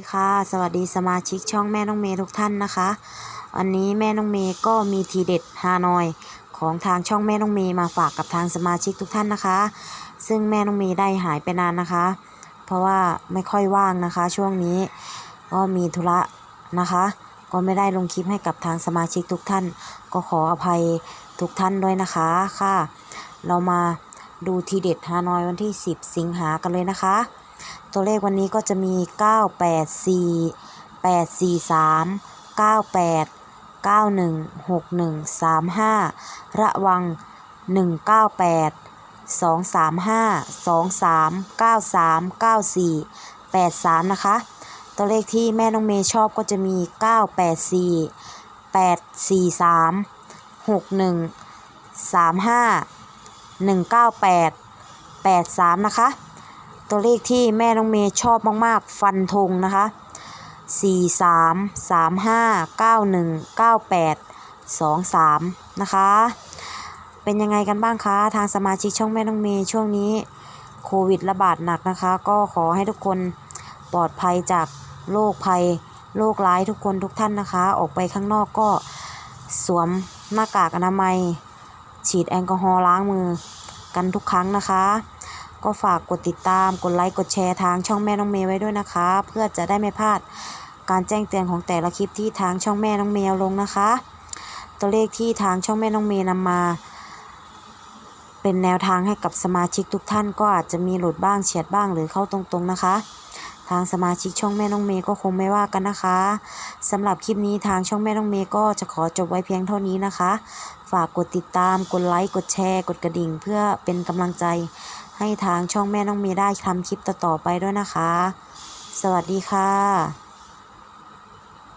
ดีค่ะ สวัสดีสมาชิกช่องแม่น้องเมย์ทุกท่านนะคะ วันนี้แม่น้องเมย์ก็มีทีเด็ดฮานอยของทางช่องแม่น้องเมย์มาฝากกับทางสมาชิกทุกท่านนะคะ ซึ่งแม่น้องเมย์ได้หายไปนานนะคะ เพราะว่าไม่ค่อยว่างนะคะ ช่วงนี้ก็มีธุระนะคะ ก็ไม่ได้ลงคลิปให้กับทางสมาชิกทุกท่าน ก็ขออภัยทุกท่านด้วยนะคะค่ะ เรามาดูทีเด็ดฮานอยวันที่ 10 สิงหากันเลยนะคะ ตัวเลขวันนี้ก็จะมี 984 843 98 91 61 35 ระวัง 198 235 23 93 94 83 นะคะ ตัวเลขที่แม่น้องเมย์ชอบก็จะมี 984 843 61 35 198 83 นะคะ ตัวเลขที่แม่น้องเมย์ชอบมากๆ ฟันธงนะคะ 4 3 3 5 9 1 9 8 2 3 นะคะ เป็นยังไงกันบ้างคะ ทางสมาชิกช่องแม่น้องเมย์ช่วงนี้โควิดระบาดหนักนะคะ ก็ขอให้ทุกคนปลอดภัยจากโรคภัยโรคร้ายทุกคนทุกท่านนะคะ ออกไปข้างนอกก็สวมหน้ากากอนามัย ฉีดแอลกอฮอล์ล้างมือกันทุกครั้งนะคะ ก็ฝากกดติดตาม กดไลค์ กดแชร์ทางช่องแม่น้องเมย์ไว้ด้วยนะคะ เพื่อจะได้ไม่พลาดการแจ้งเตือนของแต่ละคลิปที่ทางช่องแม่น้องเมย์ลงนะคะ ตัวเลขที่ทางช่องแม่น้องเมย์นำมา เป็นแนวทางให้กับสมาชิกทุกท่านก็อาจจะมีหลุดบ้างเฉียดบ้างหรือเข้าตรงๆนะคะ ทางสมาชิกช่องแม่น้องเมย์ก็คงไม่ว่ากันนะคะสำหรับคลิปนี้ทางช่องแม่น้องเมย์ก็จะขอจบไว้เพียงเท่านี้นะคะ ฝากกดติดตามกดไลค์กดแชร์ กดกระดิ่ง เพื่อเป็นกำลังใจ ให้ทางช่องแม่น้องเมย์ได้ทำคลิปต่อๆไปด้วยนะคะ สวัสดีค่ะ